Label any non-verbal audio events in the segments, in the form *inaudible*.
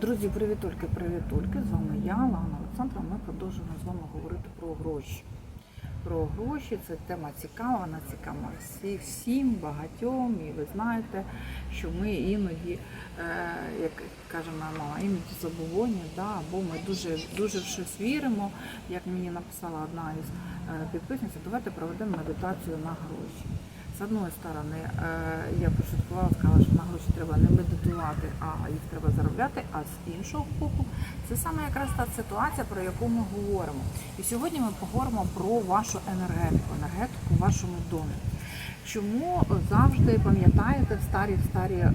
Друзі, привітульки, привітульки. З вами я, Лана Олександра. Ми продовжуємо з вами говорити про гроші. Про гроші це тема цікава, вона цікава всі, всім, багатьом. І ви знаєте, що ми іноді, е, як каже моя мама, іноді забобонні, да, або ми дуже, дуже в щось віримо. Як мені написала одна із е, підписниць, давайте проведемо медитацію на гроші. З одної сторони, е, я пошуткувала, сказала, що на гроші треба не медитувати, а їх треба заробляти. А з іншого боку, це саме якраз та ситуація, про яку ми говоримо. І сьогодні ми поговоримо про вашу енергетику, енергетику в вашому домі. Чому завжди пам'ятаєте в старі в старі е,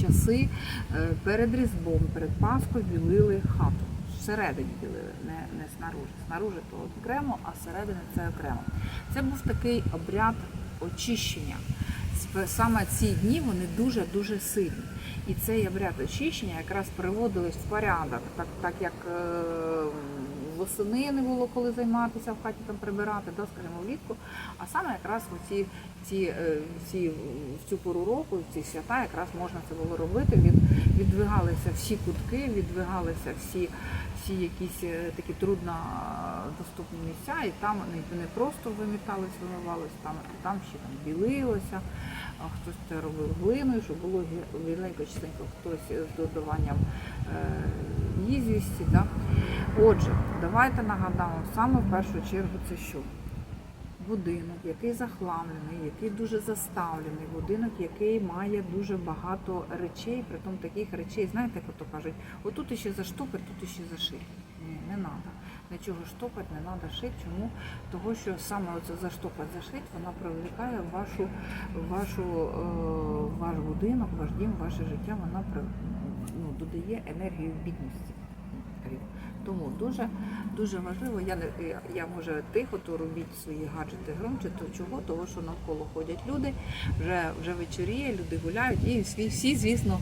часи е, перед Різдвом, перед Пасхою білили хату. Всередині ділили, не, не снаружи. Снаружи то окремо, а всередині це окремо. Це був такий обряд очищення. Саме ці дні вони дуже-дуже сильні. І цей обряд очищення якраз приводились в порядок, так, так як е, восени не було коли займатися в хаті там прибирати, да, скажімо, влітку. А саме якраз в ці, ці, е, ці, в цю пору року, в ці свята якраз можна це було робити. Від, віддвигалися всі кутки, віддвигалися всі, всі якісь е, такі трудно е, доступні місця, і там не, просто вимітались, вимивались, там, там ще там білилося, хтось це робив глиною, щоб було біленько чистенько, хтось з додаванням е, їзвісті. Да? Отже, давайте нагадаємо, саме в першу чергу це що? Будинок, який захламлений, який дуже заставлений, будинок, який має дуже багато речей, притом таких речей, знаєте, як ото кажуть, отут іще заштопать, тут іще зашить. Ні, не треба. Нічого штопати, не треба шити. Чому? Того, що саме оце заштопать, зашить, вона привлекає в вашу, вашу, е, ваш будинок, ваш дім, ваше життя, вона додає енергію бідності. Тому дуже дуже важливо. Я не я, може тихо, то робіть свої гаджети громче. То чого? Того, що навколо ходять люди, вже вже вечоріє, люди гуляють, і всі, всі звісно,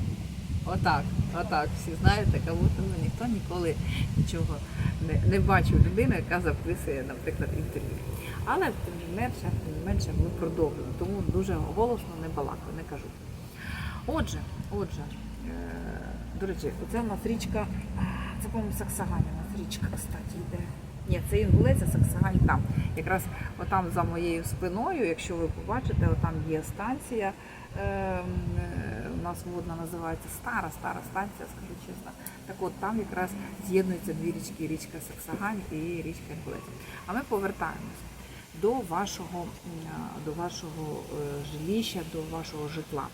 отак, отак. Всі знаєте, кого тому ніхто ніколи нічого не, не бачив людину, яка записує, наприклад, інтерв'ю. Але тим не менше, тим не менше, ми продовжуємо. Тому дуже голосно не балакаю, не кажу. Отже, отже, до речі, оце у нас річка, це, по-моєму, Саксагані у нас річка, кстати, йде. Ні, це Інгулець, а Саксагань там. Якраз отам за моєю спиною, якщо ви побачите, отам є станція. е, е, У нас водна називається стара, стара станція, скажу чесно. Так от там якраз з'єднуються дві річки, річка Саксагань і річка Інгулець. А ми повертаємось до вашого, до вашого е, жилища, до вашого житла.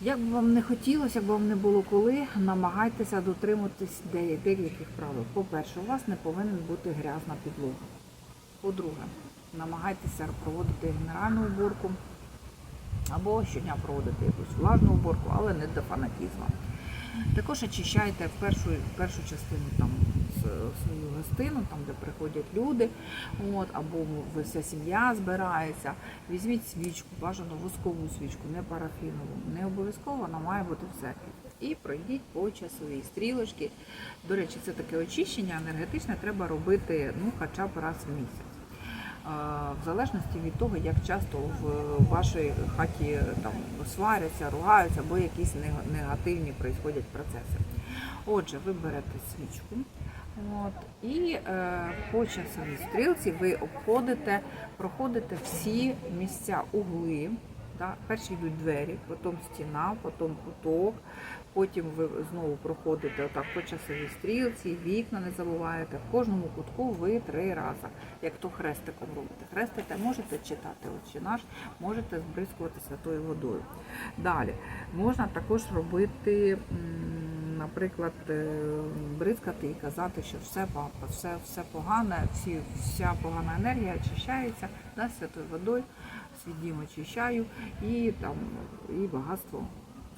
Як би вам не хотілося, як би вам не було коли, намагайтеся дотримуватись де- декількох правил. По-перше, у вас не повинна бути грязна підлога. По-друге, намагайтеся проводити генеральну уборку або щодня проводити якусь влажну уборку, але не до фанатізму. Також очищайте першу, першу частину там свою гостину, там де приходять люди, от, або вся сім'я збирається. Візьміть свічку, бажано воскову свічку, не парафінову. Не обов'язково вона має бути в церкві. І пройдіть по часовій стрілочці. До речі, це таке очищення енергетичне треба робити ну, хоча б раз в місяць. В залежності від того, як часто в вашій хаті там сваряться, ругаються або якісь негативні происходять процеси. Отже, ви берете свічку. От, і е, по часовій стрілці ви обходите, проходите всі місця угли. Да? Перші йдуть двері, потім стіна, потім куток, потім ви знову проходите отак по часовій стрілці, вікна не забуваєте. В кожному кутку ви три рази, як то хрестиком робите. Хрестите, можете читати «Отче наш, можете збризкувати святою водою. Далі можна також робити. Наприклад, е, бризкати і казати, що все все, все погане, всі, вся погана енергія очищається да, святою водою, свій дім очищаю і там і багатство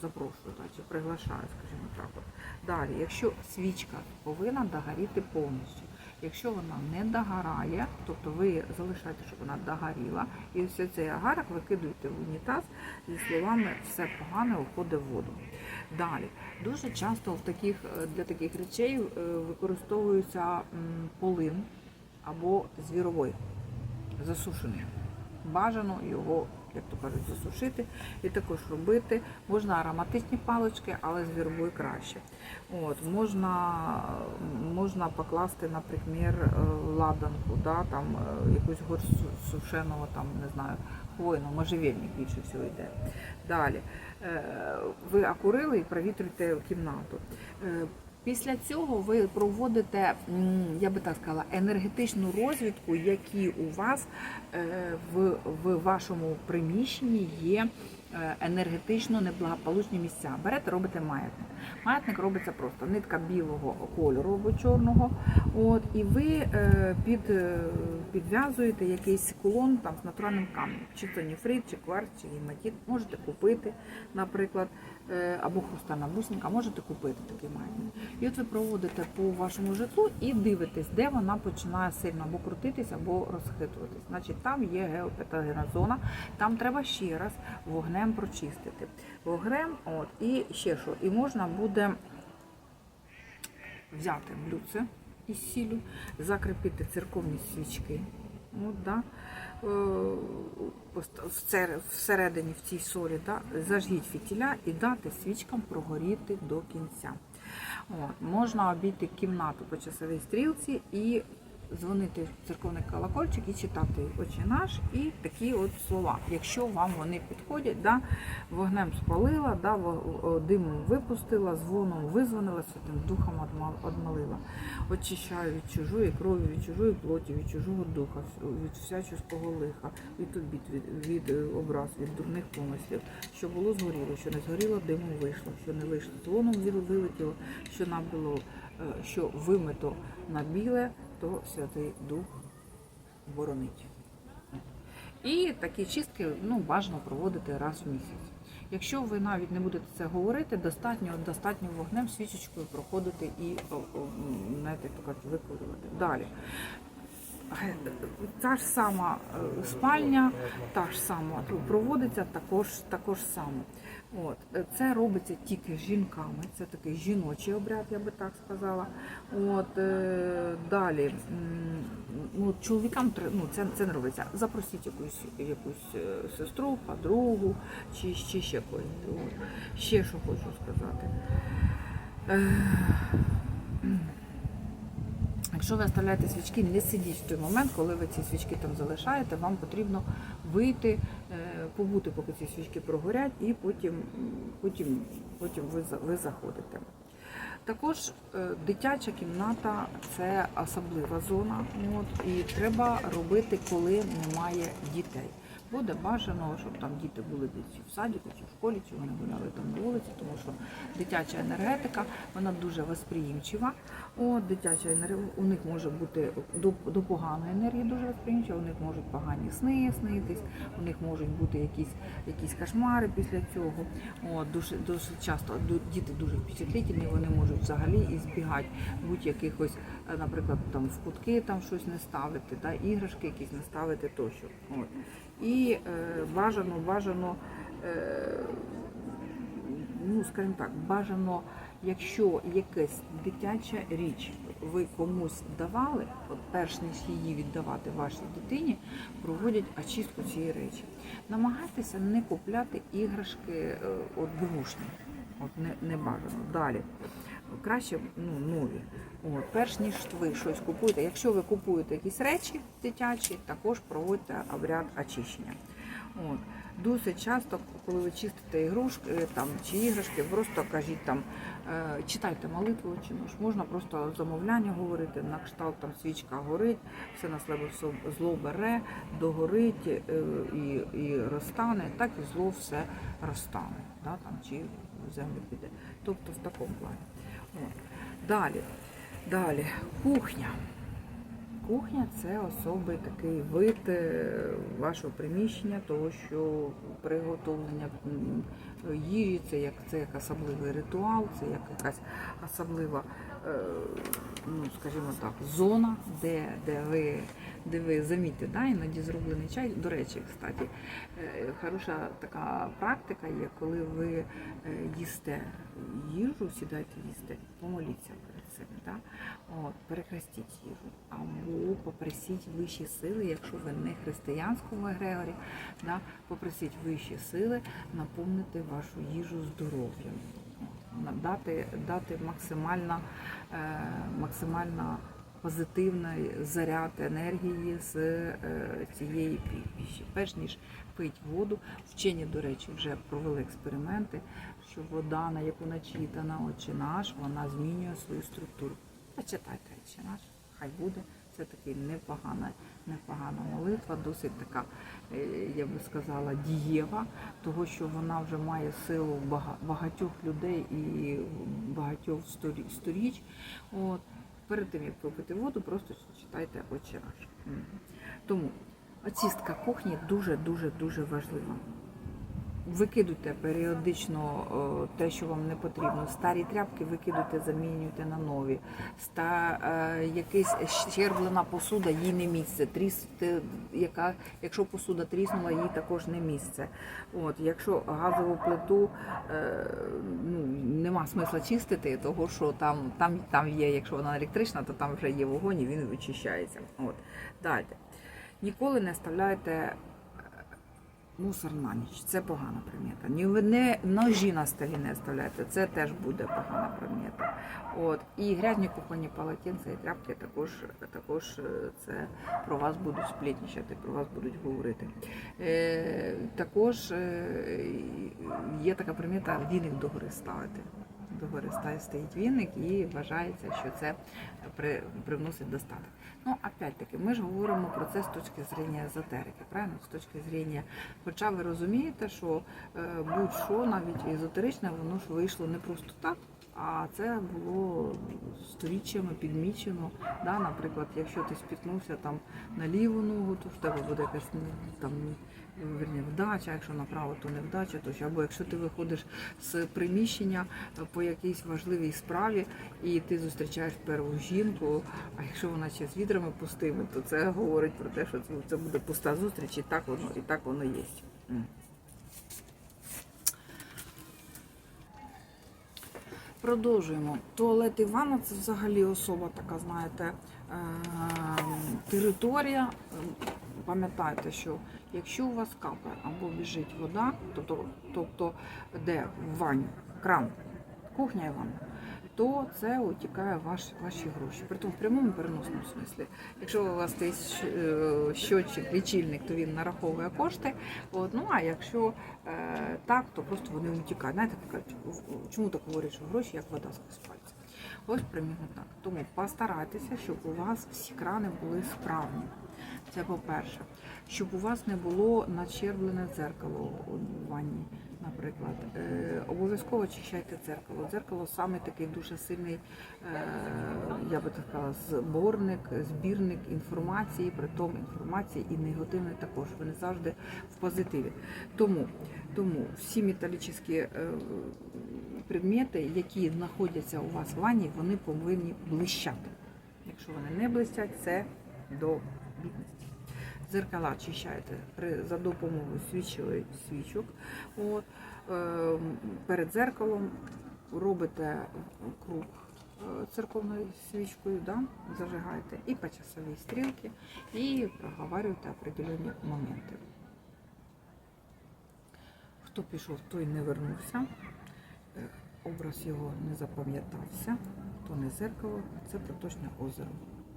запрошую, да, чи приглашаю, скажімо так. От. Далі, якщо свічка повинна догоріти повністю. Якщо вона не догорає, тобто ви залишаєте, щоб вона догоріла, і ось цей агарок викидуєте в унітаз зі словами все погане уходить в воду. Далі дуже часто в таких е, для таких речей е, використовується полин або звіровой засушений. Бажано його як то кажуть, засушити і також робити. Можна ароматичні палички, але з вірбою краще. От, можна, можна покласти, наприклад, е, ладанку, да, там, е, якусь горсть сушеного, там, не знаю, хвойного, можжевельник більше всього йде. Далі. Е, Ви окурили і провітрюєте кімнату. Після цього ви проводите, я би так сказала, енергетичну розвідку, які у вас е, в, в вашому приміщенні є е, енергетично неблагополучні місця. Берете, робите маятник. Маятник робиться просто нитка білого кольору або чорного. От, і ви е, під, підв'язуєте якийсь кулон там, з натуральним каменем, чи то ніфрит, чи кварц, чи гематит. Можете купити, наприклад, або хрустальна бусинка, можете купити такий маятник. І от ви проводите по вашому житлу і дивитесь, де вона починає сильно або крутитись, або розхитуватись. Значить, там є геопатогенна зона, там треба ще раз вогнем прочистити. Вогнем, от, і ще що, і можна буде взяти блюдце із сіллю, закріпити церковні свічки. От, да. Е, Всередині в цій солі да, зажгіть фітіля і дати свічкам прогоріти до кінця. От, можна обійти кімнату по часовій стрілці і дзвонити в церковний колокольчик і читати «Отче наш» і такі от слова, якщо вам вони підходять, да, вогнем спалила, да, димом випустила, дзвоном визвонила, святим духом одма- одмолила. Очищаю від чужої крові, від чужої плоті, від чужого духа, від всяческого лиха, від обід, від, від е, образ, від дурних помислів, що було згоріло, що не згоріло, димом вийшло, що не вийшло, дзвоном вилетіло, що набило, е, що вимито на біле, то Святий Дух боронить. І такі чистки ну, бажано проводити раз в місяць. Якщо ви навіть не будете це говорити, достатньо, достатньо вогнем свічечкою проходити і знаєте, викурювати. Далі. Та ж сама е, спальня, та ж сама проводиться також, також саме. От. е, Це робиться тільки жінками, це такий жіночий обряд, я би так сказала. От, е, далі, ну, чоловікам ну, це, це не робиться. Запросіть якусь, якусь сестру, подругу чи, чи ще когось. Ще що хочу сказати. Якщо ви оставляєте свічки, не сидіть в той момент, коли ви ці свічки там залишаєте, вам потрібно вийти, е, побути, поки ці свічки прогорять, і потім, потім, потім ви, ви заходите. Також е, дитяча кімната це особлива зона, от, і треба робити, коли немає дітей. Буде бажано, щоб там діти були десь в садіку, чи в школі, чи вони гуляли там на вулиці, тому що дитяча енергетика вона дуже восприємчива. От, дитяча енергія, у них може бути до, до поганої енергії дуже восприємчива, у них можуть погані сни снитись, у них можуть бути якісь, якісь кошмари після цього. От, дуже, дуже часто діти дуже впечатлительні, вони можуть взагалі і збігати будь-якихось, е, наприклад, там в кутки там щось не ставити, та, іграшки якісь не ставити тощо. От. І е, бажано, бажано, е, ну скажімо так, бажано, якщо якась дитяча річ ви комусь давали, от перш ніж її віддавати вашій дитині, проводять очистку цієї речі. Намагайтеся не купляти іграшки е, от бушні. От не, не бажано. Далі. Краще ну, нові. От, перш ніж ви щось купуєте. Якщо ви купуєте якісь речі дитячі, також проводьте обряд очищення. От. Досить часто, коли ви чистите ігрушки там, чи іграшки, просто кажіть там, е, читайте молитву чи ну, можна просто замовляння говорити, на кшталт там свічка горить, все на себе зло бере, догорить е, і, і розтане, так і зло все розтане, да, там, чи землю піде. Тобто в такому плані. От. Далі, далі, кухня. Кухня це особий такий вид е, вашого приміщення, того що приготовлення їжі, це як це як особливий ритуал, це як якась особлива, е, ну скажімо так, зона, де, де ви де ви замітьте, да, іноді зроблений чай. До речі, кстати, е, хороша така практика є, коли ви їсте їжу, сідаєте їсти, помоліться сили. Да? От, перехрестіть їжу. Або попросіть вищі сили, якщо ви не християнському егрегорі, да? попросіть вищі сили наповнити вашу їжу здоров'ям. Дати, дати максимально, е, максимально позитивний заряд енергії з е, цієї пі- піші. Перш ніж пить воду, вчені, до речі, вже провели експерименти, що вода, на яку начитана Отче наш, вона змінює свою структуру. Почитайте Отче наш, хай буде. Це такий непогана, непогана молитва, досить така, е, я би сказала, дієва, того, що вона вже має силу багатьох людей і багатьох сторі- сторіч. От. Перед тим, як попити воду, просто читайте «Отче наш». Тому очистка кухні дуже-дуже дуже важлива. Викидуйте періодично е, те, що вам не потрібно. Старі тряпки викидуйте, замінюйте на нові. Ста, е, якась щерблена посуда, їй не місце. Тріс, яка, якщо посуда тріснула, їй також не місце. От, якщо газову плиту е, ну, нема смисла чистити, того що там, там, там є, якщо вона електрична, то там вже є вогонь і він вичищається. От. Далі. Ніколи не оставляйте мусор на ніч. Це погана примета. Ні ви не ножі на столі не оставляйте, це теж буде погана примета. От. І грязні кухонні полотенця і тряпки також, також е, це про вас будуть сплітнічати, про вас будуть говорити. Е, також е, є така примета віник догори ставити. Догори стоїть віник і вважається, що це привносить достаток. Ну, опять-таки, ми ж говоримо про це з точки зрення езотерики, правильно? З точки зрення, хоча ви розумієте, що е, будь-що, навіть езотеричне, воно ж вийшло не просто так, а це було сторіччями підмічено. Да? Наприклад, якщо ти спіткнувся там на ліву ногу, то в тебе буде якась там верні, вдача, якщо направо, то не вдача, то або якщо ти виходиш з приміщення е, по якійсь важливій справі і ти зустрічаєш перву жінку, а якщо вона ще з відрами пустими, то це говорить про те, що це, буде пуста зустріч, і так воно, і так воно є. Продовжуємо. Туалет і ванна це взагалі особа така, знаєте, е, територія. Пам'ятайте, що якщо у вас капає або біжить вода, тобто, тобто де в ванні, кран, кухня і ванна, то це утікає ваш, ваші гроші. Притом в прямому переносному смислі. Якщо у вас є е, щотчик, лічильник, то він нараховує кошти. От, ну а якщо е, так, то просто вони утікають. Знаєте, чому так говорять, що гроші як вода сквозь пальці? Ось примірно так. Тому постарайтеся, щоб у вас всі крани були справні. Це по-перше, щоб у вас не було начервлене дзеркало у ванні, наприклад. Е, обов'язково очищайте дзеркало. Дзеркало саме такий дуже сильний, е, я би так сказала, зборник, збірник інформації, притом інформації і негативної також. Вони завжди в позитиві. Тому, тому всі металічні е, предмети, які знаходяться у вас в ванні, вони повинні блищати. Якщо вони не блистять, це до бідності. Зеркала очищаєте за допомогою свічої, свічок. От, е, перед зеркалом робите круг е, церковною свічкою, да, зажигаєте і по часовій стрілки, і проговорюєте определені моменти. Хто пішов, той не вернувся. Е, Образ його не запам'ятався, то не зеркало, це проточне озеро.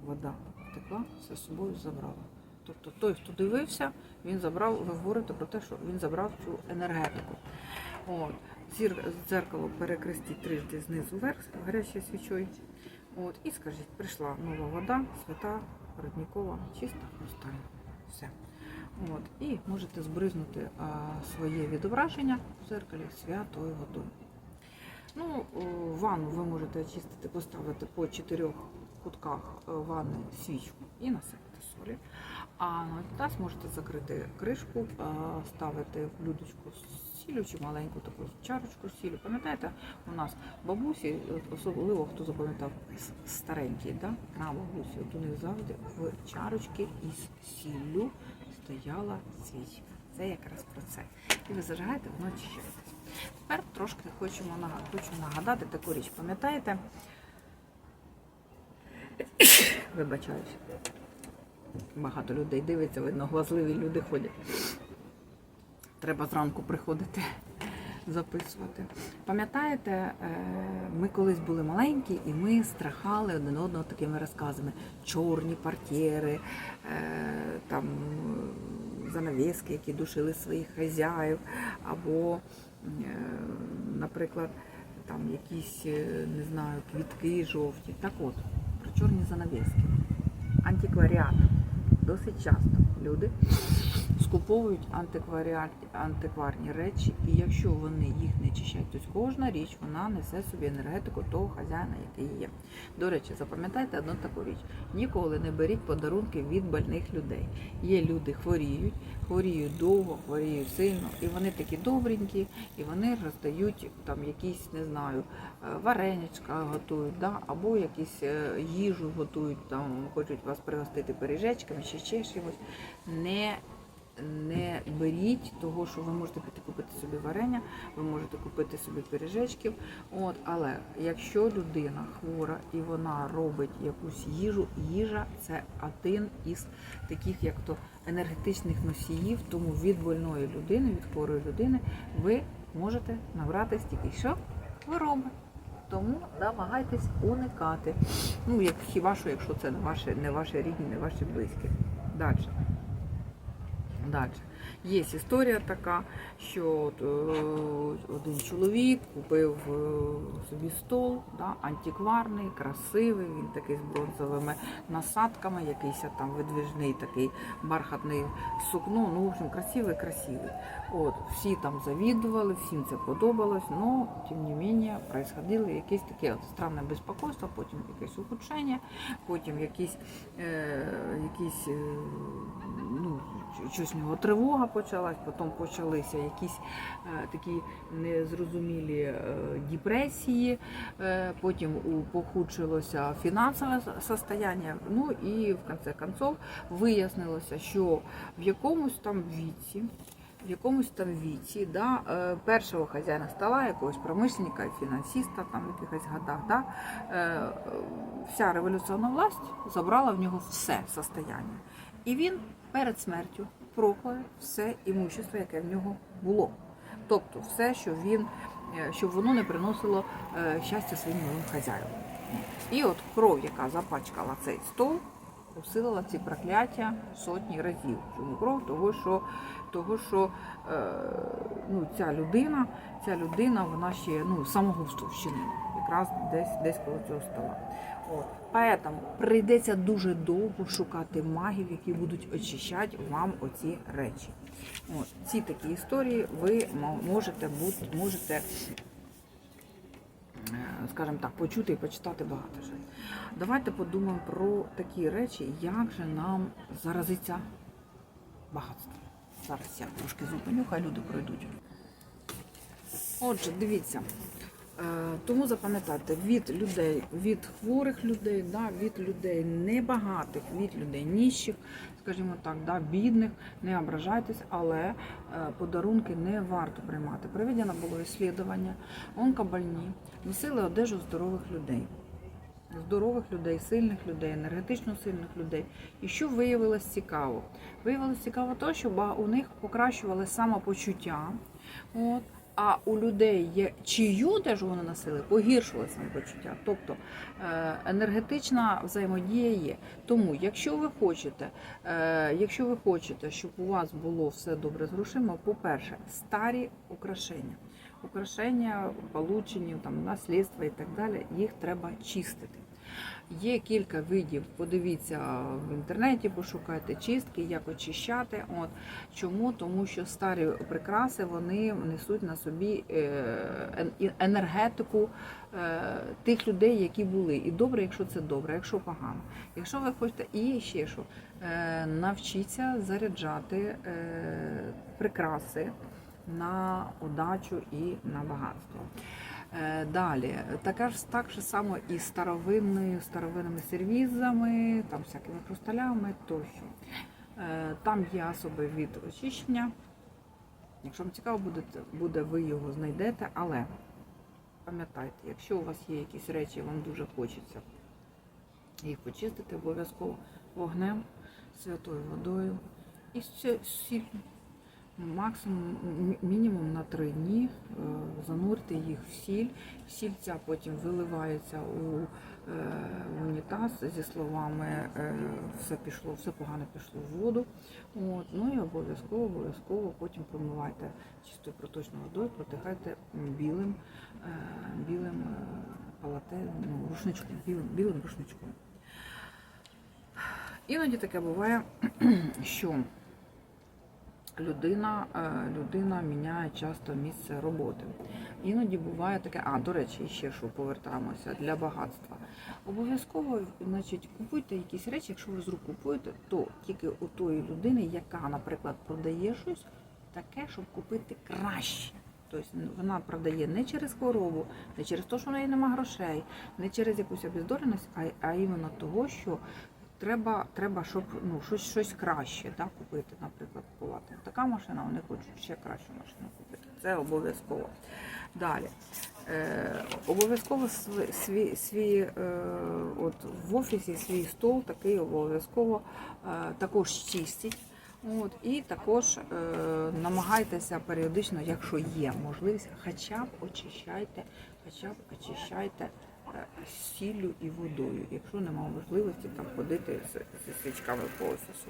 Вода втекла, все з собою забрала. Тобто той, хто дивився, він забрав, ви говорите про те, що він забрав цю енергетику. От. Дзеркало перекрестіть трижди знизу вверх гарячою свічою. От. І скажіть, прийшла нова вода, свята, родникова, чиста, хрустальна. Все. От. І можете збризнути а, своє відображення в зеркалі святою водою. Ну, ванну ви можете очистити, поставити по чотирьох кутках е, ванни свічку і насипати солі. А таз можете закрити кришку, ставити в блюдечку з сіллю чи маленьку таку чарочку з сіллю. Пам'ятаєте, у нас бабусі, особливо хто запам'ятав с- старенькі, да? на бабусі, от у них завжди в чарочці із сіллю стояла свічка. Це якраз про це. І ви зажигаєте, воно очищаєтесь. Тепер трошки хочемо нага- хочу нагадати таку річ. Пам'ятаєте, *coughs* Вибачаюсь. Багато людей дивиться, видно, глазливі люди ходять. Треба зранку приходити записувати. Пам'ятаєте, е, ми колись були маленькі і ми страхали один одного такими розказами. Чорні портьєри, е, там занавіски, які душили своїх хазяїв, або, е, наприклад, там якісь, не знаю, квітки жовті. Так от, про чорні занавіски. Антикваріат. Досить часто люди скуповують антикварні речі, і якщо вони їх не чищать, то кожна річ вона несе собі енергетику того хазяїна, який є. До речі, запам'ятайте одну таку річ: ніколи не беріть подарунки від больних людей. Є люди хворіють, хворіють довго, хворіють сильно, і вони такі добренькі, і вони роздають там якісь, не знаю, е, вареничка готують, да? або якісь е, їжу готують, там хочуть вас пригостити пиріжечками чи ще чимось. Не не беріть того, що ви можете піти купити собі варення, ви можете купити собі пиріжечків. От, але якщо людина хвора і вона робить якусь їжу, їжа це один із таких, як то енергетичних носіїв, тому від больної людини, від хворої людини, ви можете набрати стільки що хвороби. Тому намагайтесь уникати. Ну, як хіба що, якщо це не ваші, не ваші рідні, не ваші близькі. Далі. Далі. Є історія така, що е, один чоловік купив е, собі стол, да, антикварний, красивий, він такий з бронзовими насадками, якийсь там видвижний такий бархатний сукно. Ну, в общем, красивий, красивий. От, всі там завідували, всім це подобалось, але тим не менше происходило якесь таке странне безпокойство, потім якесь ухудшення, потім якісь, е, якісь е, ну, щось в нього тривога почалась, потім почалися якісь е, такі незрозумілі е, депресії, е, потім похудшилося фінансове состояние. Ну і в кінці концов вияснилося, що в якомусь там віці. В якомусь там віці, да, першого хазяїна стола, якогось промишленника, фінансиста, там в якихось годах, да, вся революційна власть забрала в нього все состояння. І він перед смертю прокляв все імущество, яке в нього було. Тобто все, що він, е, щоб воно не приносило е, щастя своїм новим хазяїнам. І от кров, яка запачкала цей стол, усилила ці прокляття сотні разів. Чому кров? Того, що, того, що е, ну, ця людина, ця людина, вона ще ну, самогубство вчинила, якраз десь, десь коло цього стола. От. Поэтому прийдеться дуже довго шукати магів, які будуть очищати вам оці речі. От. Ці такі історії ви можете бути, можете, е, скажімо так, почути і почитати багато вже. Давайте подумаємо про такі речі, як же нам заразиться багатство. Зараз я трошки зупиню, хай люди пройдуть. Отже, дивіться. Е, Тому запам'ятайте, від людей, від хворих людей, да, від людей небагатих, від людей ніщих, скажімо так, да, бідних, не ображайтесь, але е, подарунки не варто приймати. Проведено було іслідування, онкобольні носили одежу здорових людей. Здорових людей, сильних людей, енергетично сильних людей. І що виявилось цікаво? Виявилось цікаво те, що у них покращували самопочуття. От, а у людей, є, чию одежу вони носили, погіршили самопочуття. Тобто е, енергетична взаємодія є. Тому, якщо ви хочете, е, якщо ви хочете, щоб у вас було все добре з грошима, по-перше, старі украшення. Украшення, получені, там, наслідства і так далі, їх треба чистити. Є кілька видів, подивіться в інтернеті, пошукайте чистки, як очищати. От чому? Тому що старі прикраси вони несуть на собі е, енергетику е, тих людей, які були. І добре, якщо це добре, якщо погано. Якщо ви хочете, і ще що, е, навчіться заряджати прикраси на удачу і на багатство. Е, Далі, така ж так же само і старовинною, старовинними сервізами, там всякими хрусталями тощо. Е, Там є особи від очищення. Якщо вам цікаво буде, буде, ви його знайдете, але пам'ятайте, якщо у вас є якісь речі, вам дуже хочеться Їх почистити обов'язково вогнем, святою водою і сіллю. Максимум мінімум на три дні е, занурте їх в сіль. Сіль ця потім виливається у е, унітаз зі словами е, все пішло, все погано пішло в воду. От, ну і обов'язково, обов'язково потім промивайте чистою проточною водою, протихайте білим, білим е, палате, ну, рушничком, білим, білим рушничком. Іноді таке буває, *clears throat* що людина, е, людина міняє часто місце роботи. Іноді буває таке, а до речі, ще що повертаємося для багатства. Обов'язково, значить, купуйте якісь речі, якщо ви з рук купуєте, то тільки у тої людини, яка, наприклад, продає щось таке, щоб купити краще. Тобто вона продає не через хворобу, не через те, що в неї немає грошей, не через якусь обіздоленість, а, а іменно того, що треба, треба щоб ну, щось, щось краще да, купити, наприклад, купувати. Така машина, вони хочуть ще кращу машину купити. Це обов'язково. Далі. Е, обов'язково свій, свій, е, от в офісі свій стол такий обов'язково е, також чистіть. От, і також е, намагайтеся періодично, якщо є можливість, хоча б очищайте, хоча б очищайте сіллю і водою, якщо немає можливості там ходити з, зі свічками по офісу.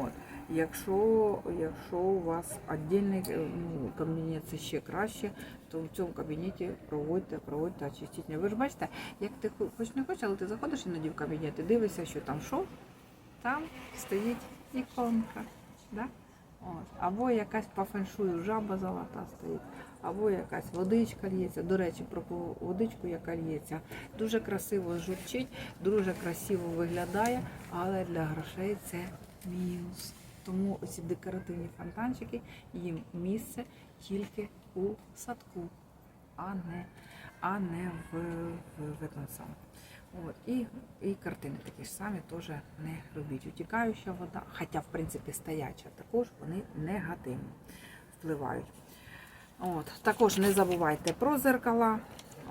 От. Якщо, якщо у вас віддільний е, ну, кабінет це ще краще, то в цьому кабінеті проводьте, проводьте очистітня. Ви ж бачите, як ти хо- хоч не хочеш, але ти заходиш іноді в кабінет і дивишся, що там що, там стоїть іконка. Да? От. Або якась по феншую жаба золота стоїть, або якась водичка лється. До речі, про водичку, яка лється, дуже красиво журчить, дуже красиво виглядає, але для грошей це мінус. Тому ці декоративні фонтанчики їм місце тільки у садку, а не, а не в, в, в, этом самому. От, і, і картини такі ж самі теж не робіть. Утікаюча вода, хоча в принципі стояча, також вони негативно впливають. От, також не забувайте про зеркала.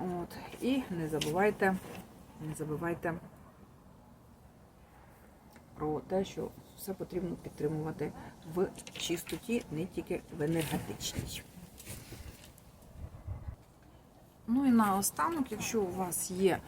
От, і не забувайте, не забувайте про те, що все потрібно підтримувати в чистоті, не тільки в енергетичній. Ну і наостанок, якщо у вас є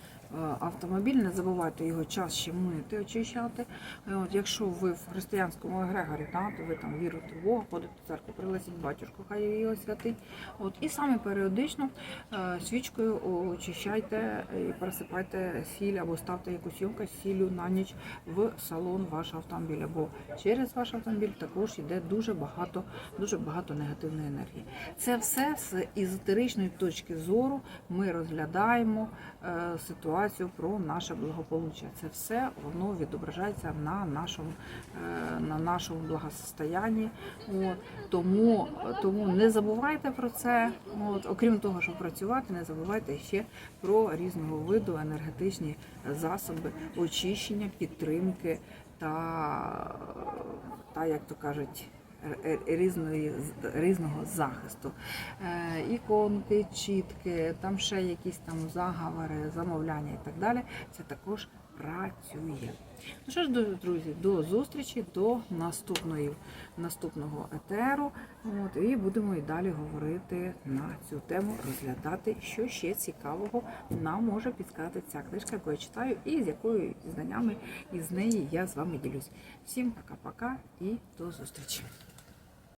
автомобіль, не забувайте його чаще мити, очищати. Е, От, якщо ви в християнському егрегорі, да, то ви там віруєте в Бога, ходите в церкву, пригласіть батюшку, хай її освятить. От, і саме періодично е, свічкою очищайте і пересипайте сіль або ставте якусь ємкость сіллю на ніч в салон вашого автомобіля, бо через ваш автомобіль також йде дуже багато, дуже багато негативної енергії. Це все з езотеричної точки зору ми розглядаємо е, ситуацію про наше благополуччя. Це все воно відображається на нашому, е, на нашому благосостоянні. От. Тому, тому не забувайте про це. От. Окрім того, щоб працювати, не забувайте ще про різного виду енергетичні засоби очищення, підтримки та, та як то кажуть, різної різного захисту. Е, Іконки, чітки, там ще якісь там заговори, замовляння і так далі. Це також працює. Ну що ж, друзі, до зустрічі, до наступної, наступного етеру. От, і будемо і далі говорити на цю тему, розглядати, що ще цікавого нам може підсказати ця книжка, яку я читаю, і з якою знаннями із неї я з вами ділюсь. Всім пока-пока і до зустрічі.